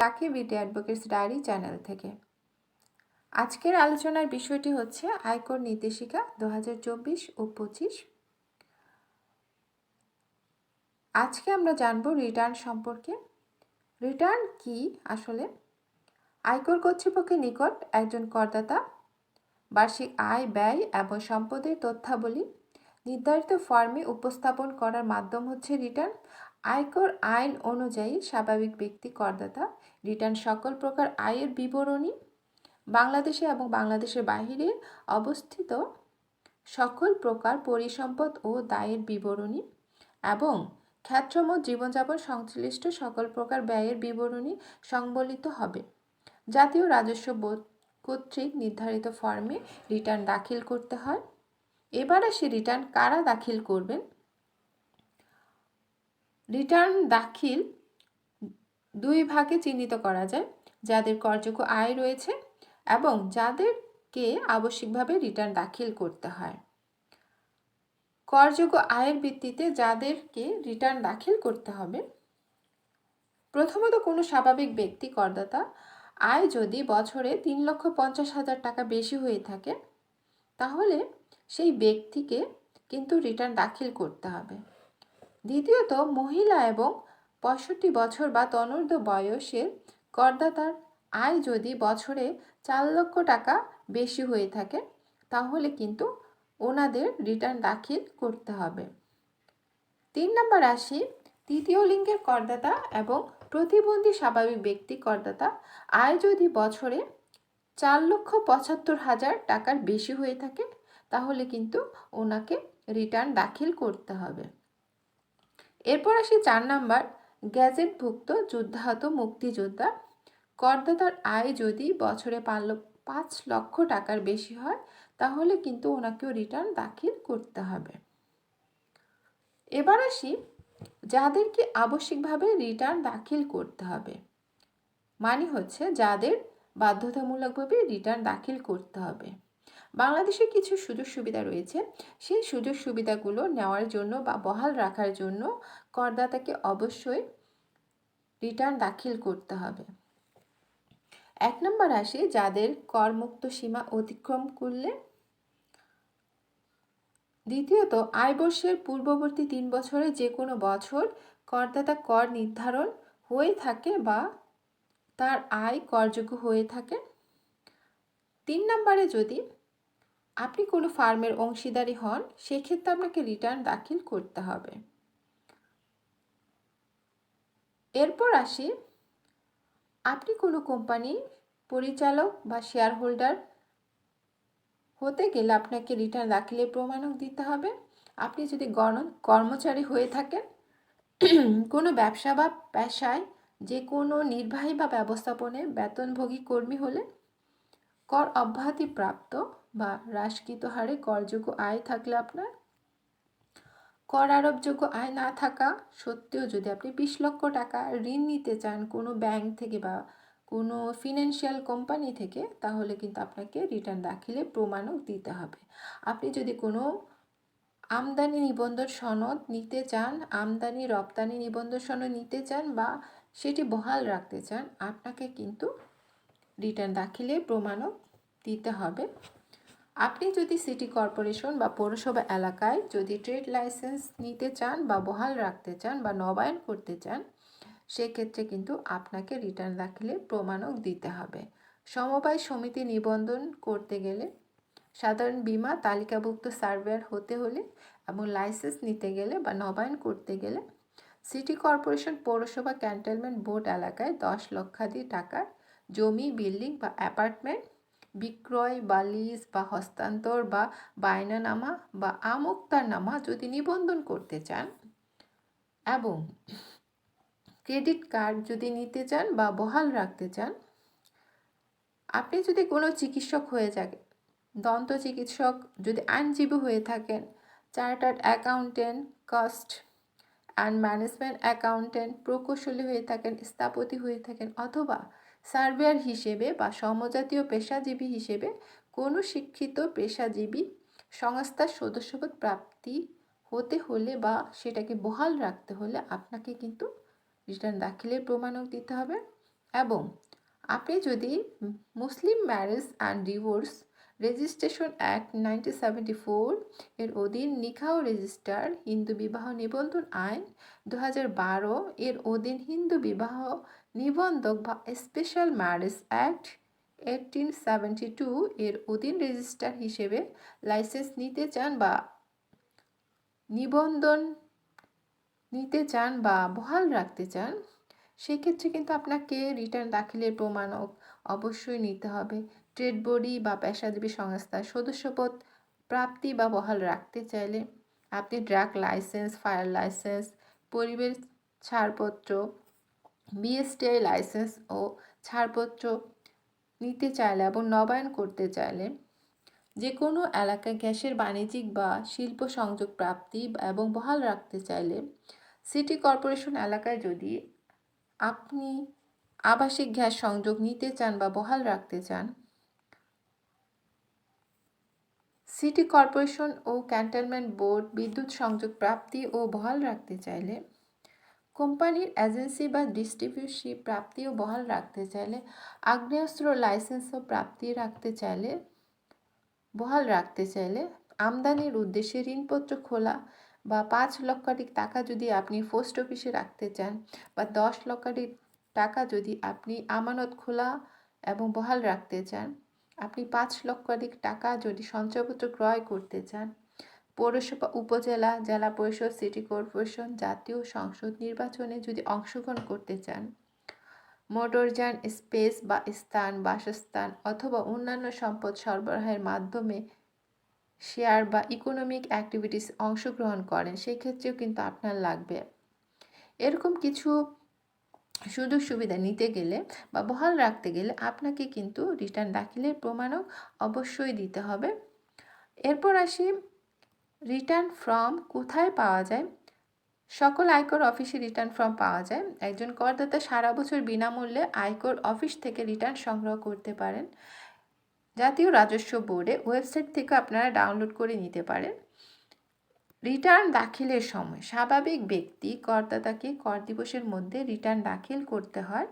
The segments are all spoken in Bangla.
তাকে বিটি অ্যাডভোকেটস ডায়েরি চ্যানেল থেকে। আজকের আলোচনার বিষয়টি হচ্ছে আয়কর নির্দেশিকা দু হাজার চব্বিশ ও পঁচিশ। আজকে আমরা জানব রিটার্ন সম্পর্কে। রিটার্ন কি আসলে? আয়কর কর্তৃপক্ষের নিকট একজন করদাতা, বার্ষিক আয়, ব্যয় এবং সম্পদের তথ্যাবলী নির্ধারিত ফর্মে উপস্থাপন করার মাধ্যম হচ্ছে রিটার্ন। আয়কর আইন অনুযায়ী স্বাভাবিক ব্যক্তি করদাতা, রিটার্ন সকল প্রকার আয়ের বিবরণী, বাংলাদেশে এবং বাংলাদেশের বাহিরে অবস্থিত সকল প্রকার পরিসম্পদ ও দায়ের বিবরণী এবং খ্যাতমত জীবনযাপন সংশ্লিষ্ট সকল প্রকার ব্যয়ের বিবরণী সংবলিত হবে। জাতীয় রাজস্ব বোর্ড কর্তৃক নির্ধারিত ফর্মে রিটার্ন দাখিল করতে হয়। এবার আসি রিটার্ন কারা দাখিল করবেন? রিটার্ন দাখিল দুই ভাগে চিহ্নিত করা যায়, যাদের করযোগ্য আয় রয়েছে এবং যাদেরকে আবশ্যিকভাবে রিটার্ন দাখিল করতে হয়। করযোগ্য আয়ের ভিত্তিতে যাদেরকে রিটার্ন দাখিল করতে হবে, প্রথমত কোনো স্বাভাবিক ব্যক্তি করদাতা, আয় যদি বছরে তিন লক্ষ পঞ্চাশ হাজার টাকা বেশি হয়ে থাকে, তাহলে সেই ব্যক্তিকে কিন্তু রিটার্ন দাখিল করতে হবে। দ্বিতীয়ত, মহিলা এবং পঁয়ষট্টি বছর বা তনূর্ধ্ব বয়সের করদাতার আয় যদি বছরে চার লক্ষ টাকা বেশি হয়ে থাকে, তাহলে কিন্তু ওনাদের রিটার্ন দাখিল করতে হবে। তিন নম্বর আসি তৃতীয় লিঙ্গের করদাতা এবং প্রতিবন্ধী স্বাভাবিক ব্যক্তি করদাতা আয় যদি বছরে চার লক্ষ পঁচাত্তর হাজার টাকার বেশি হয়ে থাকে, তাহলে কিন্তু ওনাকে রিটার্ন দাখিল করতে হবে। এরপর আসি চার নাম্বার, গ্যাজেটভুক্ত যুদ্ধাহত মুক্তিযোদ্ধা। করদাতার আয় যদি বছরে পাঁচ লক্ষ টাকার বেশি হয়, তাহলে কিন্তু ওনাকেও রিটার্ন দাখিল করতে হবে। এবার আসি, যাদেরকে আবশ্যিকভাবে রিটার্ন দাখিল করতে হবে। মানে হচ্ছে যাদের বাধ্যতামূলকভাবে রিটার্ন দাখিল করতে হবে। বাংলাদেশে কিছু সুযোগ সুবিধা রয়েছে। সেই সুযোগ সুবিধাগুলো নেওয়ার জন্য বা বহাল রাখার জন্য করদাতাকে অবশ্যই রিটার্ন দাখিল করতে হবে। এক নম্বর আসে যাদের করমুক্ত সীমা অতিক্রম করলে। দ্বিতীয়ত, আয় বর্ষের পূর্ববর্তী তিন বছরে যে কোনো বছর করদাতা কর নির্ধারণ হয়ে থাকে বা তার আয় করযোগ্য হয়ে থাকে। তিন নম্বরে যদি আপনি কোনো ফার্মের অংশীদারি হন, সেক্ষেত্রে আপনাকে রিটার্ন দাখিল করতে হবে। এরপর আসি, আপনি কোনো কোম্পানি পরিচালক বা শেয়ার হোল্ডার হতে গেলে আপনাকে রিটার্ন দাখিলের প্রমাণক দিতে হবে। আপনি যদি গণ, কর্মচারী হয়ে থাকেন, কোনো ব্যবসা বা পেশায় যে কোনো নির্বাহী বা ব্যবস্থাপনে বেতনভোগী কর্মী হলে কর অব্যাহতি প্রাপ্ত বা হ্রাসকৃত হারে করযোগ্য আয় থাকলে আপনার? কর আরোপযোগ্য আয় না থাকা সত্ত্বেও যদি আপনি বিশ লক্ষ টাকা ঋণ নিতে চান কোনো ব্যাংক থেকে বা কোনো ফিনান্সিয়াল কোম্পানি থেকে, তাহলে কিন্তু আপনাকে রিটার্ন দাখিলে প্রমাণক দিতে হবে। আপনি যদি কোনো আমদানি নিবন্ধন সনদ নিতে চান, আমদানি রপ্তানি নিবন্ধন সনদ নিতে চান বা সেটি বহাল রাখতে চান, আপনাকে কিন্তু রিটার্ন দাখিলে প্রমাণক দিতে হবে। আপনি যদি সিটি কর্পোরেশন বা পৌরসভা এলাকায় যদি ট্রেড লাইসেন্স নিতে চান বা বহাল রাখতে চান বা নবায়ন করতে চান, সেক্ষেত্রে কিন্তু আপনাকে রিটার্ন দাখিলে প্রমাণক দিতে হবে। সমবায় সমিতি নিবন্ধন করতে গেলে সাধারণ বিমা তালিকাভুক্ত সার্ভেয়ার হতে হলে এবং লাইসেন্স নিতে গেলে বা নবায়ন করতে গেলে সিটি কর্পোরেশন পৌরসভা ক্যান্টনমেন্ট বোর্ড এলাকায় দশ লক্ষাধিক টাকার জমি, বিল্ডিং বা অ্যাপার্টমেন্ট, বিক্রয় বা লিজ বা হস্তান্তর বা বায়নানামা বা আমোক্তারনামা যদি নিবন্ধন করতে চান এবং ক্রেডিট কার্ড যদি নিতে চান বা বহাল রাখতে চান, আপনি যদি কোনো চিকিৎসক হয়ে থাকেন দন্ত চিকিৎসক যদি আইনজীবী হয়ে থাকেন, chartered accountant, cost and management accountant, প্রকৌশলী হয়ে থাকেন, স্থাপতি হয়ে থাকেন অথবা সার্ভেয়ার হিসেবে বা সমজাতীয় পেশাজীবী হিসেবে কোনো শিক্ষিত পেশাজীবী সংস্থার সদস্যপদ প্রাপ্তি হতে হলে বা সেটাকে বহাল রাখতে হলে আপনাকে কিন্তু রিটার্ন দাখিলের প্রমাণক দিতে হবে। এবং আপনি যদি Muslim marriage and divorce registration act nineteen seventy four এর অধীন নিকাহ রেজিস্টার হিন্দু বিবাহ নিবন্ধন আইন দু হাজার বারো এর অধীন হিন্দু বিবাহ নিবন্ধক বা special marriage act eighteen seventy two এর অধীন রেজিস্টার হিসেবে লাইসেন্স নিতে চান বা নিবন্ধন নিতে চান বা বহাল রাখতে চান, সেক্ষেত্রে কিন্তু আপনাকে রিটার্ন দাখিলের প্রমাণক অবশ্যই নিতে হবে। ট্রেড বডি বা পেশাজীবী সংস্থার সদস্যপদ, প্রাপ্তি বা বহাল রাখতে চাইলে আপনি ড্রাগ লাইসেন্স ফায়ার লাইসেন্স পরিবেশ ছাড়পত্র বিএসটিআই লাইসেন্স ও ছাড়পত্র নিতে চাইলে এবং নবায়ন করতে চাইলে যে কোনো এলাকায় গ্যাসের বাণিজ্যিক বা শিল্প সংযোগ প্রাপ্তি এবং বহাল রাখতে চাইলে সিটি কর্পোরেশন এলাকায় যদি আপনি আবাসিক গ্যাস সংযোগ নিতে চান বা বহাল রাখতে চান, সিটি কর্পোরেশন ও ক্যান্টনমেন্ট বোর্ড বিদ্যুৎ সংযোগ প্রাপ্তি ও বহাল রাখতে চাইলে কোম্পানির এজেন্সি বা ডিস্ট্রিবিউশি প্রাপ্তি ও বহাল রাখতে চাইলে, আগ্নেয়াস্ত্র লাইসেন্স ও প্রাপ্তি রাখতে চাইলে, বহাল রাখতে চাইলে আমদানির উদ্দেশ্যে ঋণপত্র খোলা বা পাঁচ লক্ষাধিক টাকা যদি আপনি পোস্ট অফিসে রাখতে চান বা দশ লক্ষাধিক টাকা যদি আপনি আমানত খোলা এবং বহাল রাখতে চান, আপনি পাঁচ লক্ষাধিক টাকা যদি সঞ্চয়পত্র ক্রয় করতে চান পৌরসভা, উপজেলা, জেলা পরিষদ, সিটি কর্পোরেশন, জাতীয় সংসদ নির্বাচনে যদি অংশগ্রহণ করতে চান, মোটরযান, স্পেস বা স্থান, বাসস্থান অথবা অন্যান্য সম্পদ সরবরাহের মাধ্যমে শেয়ার বা ইকোনমিক অ্যাক্টিভিটিস অংশগ্রহণ করেন সেই ক্ষেত্রেও কিন্তু আপনার লাগবে। এরকম কিছু সুযোগ সুবিধা নিতে গেলে বা বহাল রাখতে গেলে আপনাকে কিন্তু রিটার্ন দাখিলের প্রমাণও অবশ্যই দিতে হবে। এরপর আসি রিটার্ন ফর্ম কোথায় পাওয়া যায়? সকল আয়কর অফিসে রিটার্ন ফর্ম পাওয়া যায়। একজন করদাতা সারা বছর বিনামূল্যে আয়কর অফিস থেকে রিটার্ন সংগ্রহ করতে পারেন। জাতীয় রাজস্ব বোর্ডে ওয়েবসাইট থেকে আপনারা ডাউনলোড করে নিতে পারেন। রিটার্ন দাখিলের সময় স্বাভাবিক ব্যক্তি করদাতাকে কর দিবসের মধ্যে রিটার্ন দাখিল করতে হয়।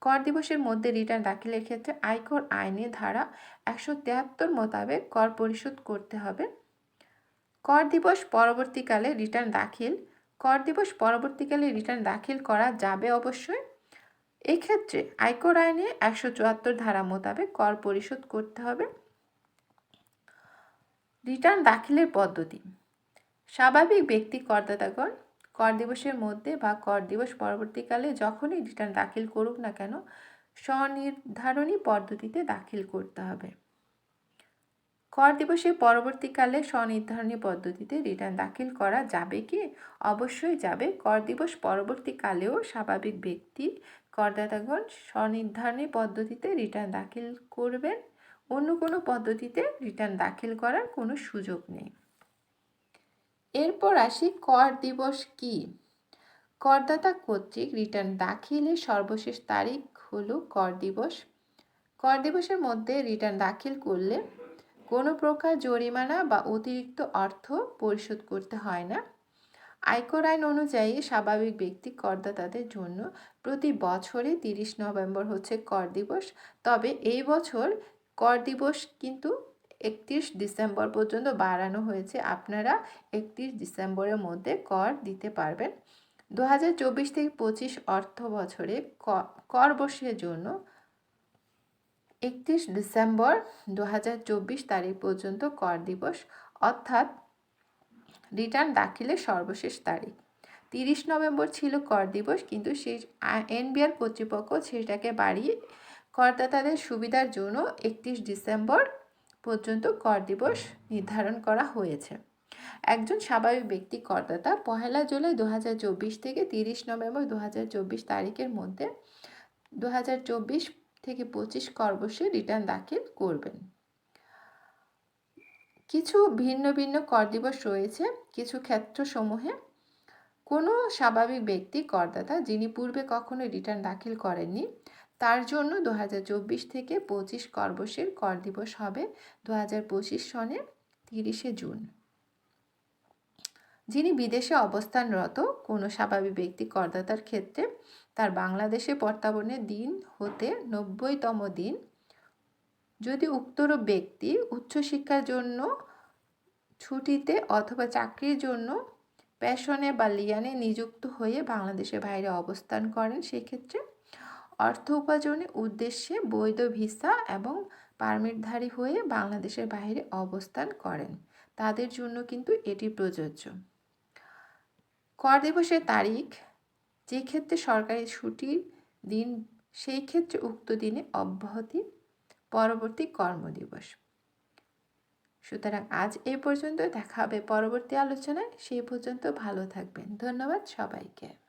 কর দিবসের মধ্যে রিটার্ন দাখিলের ক্ষেত্রে আয়কর আইনে ধারা একশো তেহাত্তর মোতাবেক কর পরিশোধ করতে হবে। কর দিবস পরবর্তীকালে রিটার্ন দাখিল। কর দিবস পরবর্তীকালে রিটার্ন দাখিল করা যাবে অবশ্যই। এক্ষেত্রে আয়কর আইনে একশো চুয়াত্তর ধারা মোতাবেক কর পরিশোধ করতে হবে। রিটার্ন দাখিলের পদ্ধতি। স্বাভাবিক ব্যক্তি করদাতাগণ কর দিবসের মধ্যে বা কর দিবস পরবর্তীকালে যখনই রিটার্ন দাখিল করুক না কেন, স্বনির্ধারণী পদ্ধতিতে দাখিল করতে হবে। কর দিবসে পরবর্তীকালে স্বনির্ধারণী পদ্ধতিতে রিটার্ন দাখিল করা যাবে কি? অবশ্যই যাবে। কর দিবস পরবর্তীকালেও স্বাভাবিক ব্যক্তি করদাতাগণ স্বনির্ধারণী পদ্ধতিতে রিটার্ন দাখিল করবেন। অন্য কোনো পদ্ধতিতে রিটার্ন দাখিল করার কোনো সুযোগ নেই। এরপর আসি কর দিবস কি? করদাতা কর্তৃক রিটার্ন দাখিলের সর্বশেষ তারিখ হলো কর দিবস। কর দিবসের মধ্যে রিটার্ন দাখিল করলে কোনো প্রকার জরিমানা বা অতিরিক্ত অর্থ পরিশোধ করতে হয় না। আয়কর আইন অনুযায়ী স্বাভাবিক ব্যক্তি করদাতাদের জন্য প্রতি বছরে তিরিশ নভেম্বর হচ্ছে কর দিবস। তবে এই বছর কর দিবস কিন্তু একত্রিশ ডিসেম্বর পর্যন্ত বাড়ানো হয়েছে। আপনারা একত্রিশ ডিসেম্বরের মধ্যে কর দিতে পারবেন। দু হাজার চব্বিশ থেকে পঁচিশ অর্থ বছরে কর বর্ষের জন্য একত্রিশ ডিসেম্বর দু হাজার চব্বিশ তারিখ পর্যন্ত কর দিবস, অর্থাৎ রিটার্ন দাখিলের সর্বশেষ তারিখ। তিরিশ নভেম্বর ছিল কর দিবস, কিন্তু সেই এনবিআর কর্তৃপক্ষ সেটাকে বাড়িয়ে করদাতাদের সুবিধার জন্য একত্রিশ ডিসেম্বর পর্যন্ত কর দিবস নির্ধারণ করা হয়েছে। একজন স্বাভাবিক ব্যক্তি করদাতা পহেলা জুলাই দু হাজার চব্বিশ থেকে তিরিশ নভেম্বর দু হাজার চব্বিশ তারিখের মধ্যে দু হাজার চব্বিশ থেকে পঁচিশ করবর্ষে রিটার্ন দাখিল করবেন। কিছু ভিন্ন ভিন্ন কর দিবস রয়েছে কিছু ক্ষেত্রসমূহে। কোনো স্বাভাবিক ব্যক্তি করদাতা যিনি পূর্বে কখনো রিটার্ন দাখিল করেননি, তার জন্য দু হাজার চব্বিশ থেকে পঁচিশ করবর্ষের কর দিবস হবে দু হাজার পঁচিশ সনে তিরিশে জুন। যিনি বিদেশে অবস্থানরত, কোনো স্বাভাবিক ব্যক্তি করদাতার ক্ষেত্রে তার বাংলাদেশে প্রত্যাবর্তনের দিন হতে নব্বইতম দিন। যদি উক্তর ব্যক্তি উচ্চশিক্ষার জন্য ছুটিতে অথবা চাকরির জন্য প্যাশনে বা লিয়ানে নিযুক্ত হয়ে বাংলাদেশের বাইরে অবস্থান করেন, সেক্ষেত্রে অর্থ উপার্জনের উদ্দেশ্যে বৈধ ভিসা এবং পারমিটধারী হয়ে বাংলাদেশের বাইরে অবস্থান করেন। তাদের জন্য কিন্তু এটি প্রযোজ্য। কর দিবসের তারিখ, যে ক্ষেত্রে সরকারি ছুটির দিন, সেই ক্ষেত্রে উক্ত দিনে অব্যাহতি পরবর্তী কর্মদিবস সুতরাং আজ এই পর্যন্ত দেখা হবে পরবর্তী আলোচনায়। সেই পর্যন্ত ভালো থাকবেন। ধন্যবাদ সবাইকে।